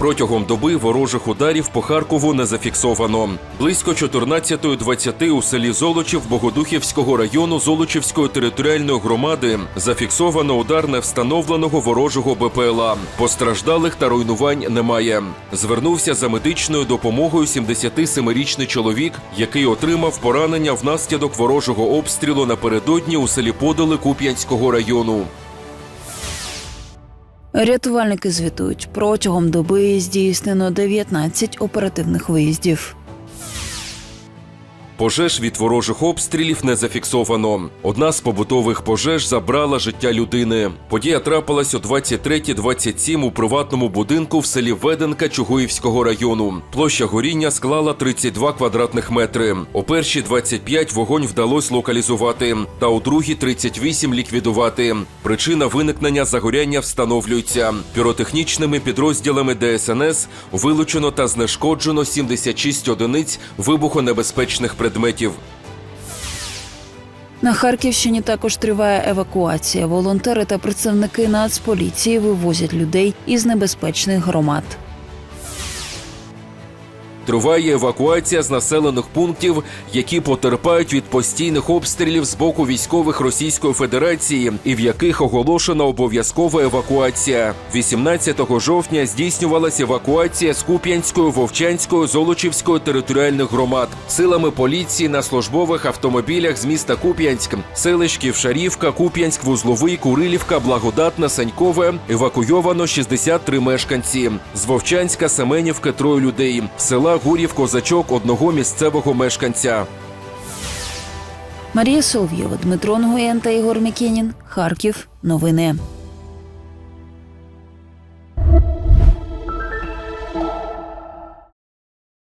Протягом доби ворожих ударів по Харкову не зафіксовано. Близько 14.20 у селі Золочів Богодухівського району Золочівської територіальної громади зафіксовано удар невстановленого ворожого БПЛА. Постраждалих та руйнувань немає. Звернувся за медичною допомогою 77-річний чоловік, який отримав поранення внаслідок ворожого обстрілу напередодні у селі Подоли Куп'янського району. Рятувальники звітують, протягом доби здійснено 19 оперативних виїздів. Пожеж від ворожих обстрілів не зафіксовано. Одна з побутових пожеж забрала життя людини. Подія трапилась о 23.27 у приватному будинку в селі Веденка Чугуївського району. Площа горіння склала 32 квадратних метри. У перші 25 вогонь вдалося локалізувати, та у другі 38 ліквідувати. Причина виникнення загоряння встановлюється. Піротехнічними підрозділами ДСНС вилучено та знешкоджено 76 одиниць вибухонебезпечних предметів. На Харківщині також триває евакуація. Волонтери та представники Нацполіції вивозять людей із небезпечних громад. Триває евакуація з населених пунктів, які потерпають від постійних обстрілів з боку військових Російської Федерації, і в яких оголошена обов'язкова евакуація. 18 жовтня здійснювалася евакуація з Куп'янської, Вовчанської, Золочівської територіальних громад силами поліції на службових автомобілях з міста Куп'янськ, селищків Шарівка, Куп'янськ, Вузловий, Курилівка, Благодатна, Санькове евакуйовано 63 мешканці. З Вовчанська, Семенівки троє людей. З Села Гурів Козачок одного місцевого мешканця. Марія Солов'єва, Дмитро Нгуєн та Ігор Мікінін. Харків. Новини.